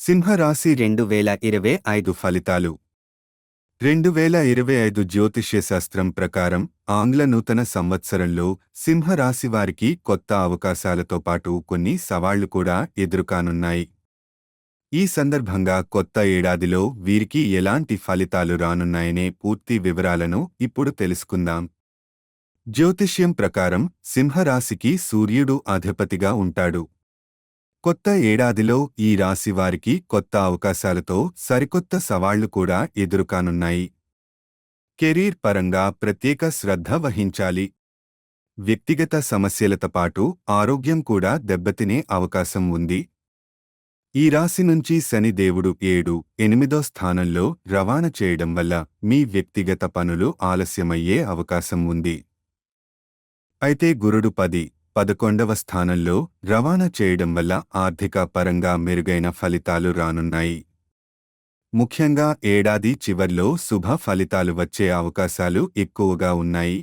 సింహరాశి రెండు వేల ఇరవై ఐదు ఫలితాలు. రెండు వేల ఇరవై ఐదు జ్యోతిష్య శాస్త్రం ప్రకారం ఆంగ్ల నూతన సంవత్సరంలో సింహరాశి వారికి కొత్త అవకాశాలతో పాటు కొన్ని సవాళ్ళు కూడా ఎదురుకానున్నాయి. ఈ సందర్భంగా కొత్త ఏడాదిలో వీరికి ఎలాంటి ఫలితాలు రానున్నాయనే పూర్తి వివరాలను ఇప్పుడు తెలుసుకుందాం. జ్యోతిష్యం ప్రకారం సింహరాశికి సూర్యుడు అధిపతిగా ఉంటాడు. కొత్త ఏడాదిలో ఈ రాశి వారికి కొత్త అవకాశాలతో సరికొత్త సవాళ్ళు కూడా ఎదురుకానున్నాయి. కెరీర్ పరంగా ప్రత్యేక శ్రద్ధ వహించాలి. వ్యక్తిగత సమస్యలతో పాటు ఆరోగ్యం కూడా దెబ్బతినే అవకాశం ఉంది. ఈ రాశి నుంచి శని దేవుడు ఏడు ఎనిమిదో స్థానంలో రవాణా చేయడం వల్ల మీ వ్యక్తిగత పనులు ఆలస్యమయ్యే అవకాశం ఉంది. అయితే గురుడు పది పదకొండవ స్థానంలో రవాణా చేయడం వల్ల ఆర్థిక పరంగా మెరుగైన ఫలితాలు రానున్నాయి. ముఖ్యంగా ఏడాది చివర్లో శుభ ఫలితాలు వచ్చే అవకాశాలు ఎక్కువగా ఉన్నాయి.